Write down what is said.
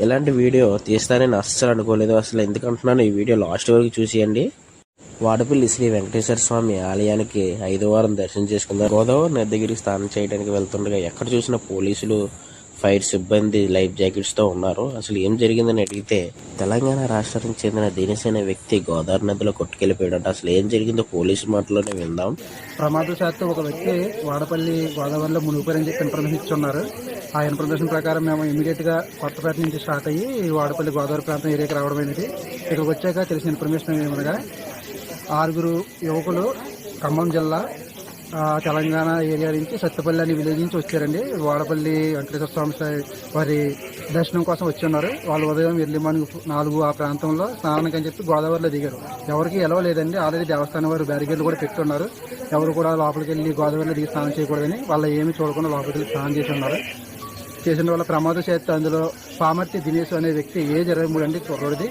ఇలాంటి వీడియో తీస్తానని అస్సలు అనుకోలేదు. అసలు ఎందుకంటున్నాను ఈ వీడియో లాస్ట్ వరకు చూసేయండి. వాడపల్లి శ్రీ వెంకటేశ్వర స్వామి ఆలయానికి ఐదో వారం దర్శనం చేసుకుందాం. గోదావరి నది దగ్గరికి స్నానం చేయడానికి వెళ్తుండగా ఎక్కడ చూసినా పోలీసులు ఫైర్ సిబ్బంది లైఫ్ జాకెట్స్తో ఉన్నారు. అసలు ఏం జరిగిందని అడిగితే తెలంగాణ రాష్ట్రానికి చెందిన దినేష్ అనే వ్యక్తి గోదావరి నదిలో కొట్టుకెళ్ళిపోయాడు అసలు ఏం జరిగిందో పోలీసు మాటలోనే విందాం. ప్రమాదశాత్తు ఒక వ్యక్తి వాడపల్లి గోదావరిలో మునిగిపోయారని చెప్పి ఇన్ఫర్మేషన్ ఇచ్చున్నారు ఆ ఇన్ఫర్మేషన్ ప్రకారం మేము ఇమీడియట్గా కొత్తపేట నుంచి స్టార్ట్ అయ్యి వాడపల్లి గోదావరి ప్రాంతం ఏరియాకి రావడం అనేది ఇక్కడికి వచ్చాక తెలిసిన ఇన్ఫర్మేషన్ ఏమనగా ఆరుగురు యువకులు ఖమ్మం జిల్లా తెలంగాణ ఏరియా నుంచి సత్తుపల్లి అనే విలేజ్ నుంచి వచ్చారండి. వాడపల్లి వెంకటేశ్వర స్వామి వారి దర్శనం కోసం వచ్చి ఉన్నారు. వాళ్ళు ఉదయం ఎర్లీ మార్నింగ్ నాలుగు ఆ ప్రాంతంలో స్నానానికి అని చెప్పి గోదావరిలో దిగారు. ఎవరికి ఎలవ లేదండి ఆల్రెడీ దేవస్థానం వారు బ్యారికేడ్లు కూడా పెట్టున్నారు ఎవరు కూడా లోపలికి వెళ్ళి గోదావరిలో దిగి స్నానం చేయకూడదని వాళ్ళు ఏమీ చూడకుండా లోపలికి వెళ్ళి స్నానం చేసి ఉన్నారు. చేసిన వాళ్ళ ప్రమాద చేత అందులో పామర్తి దినేష్ అనే వ్యక్తి ఏజ్ ఇరవై మూడు అండి కుర్రోడిది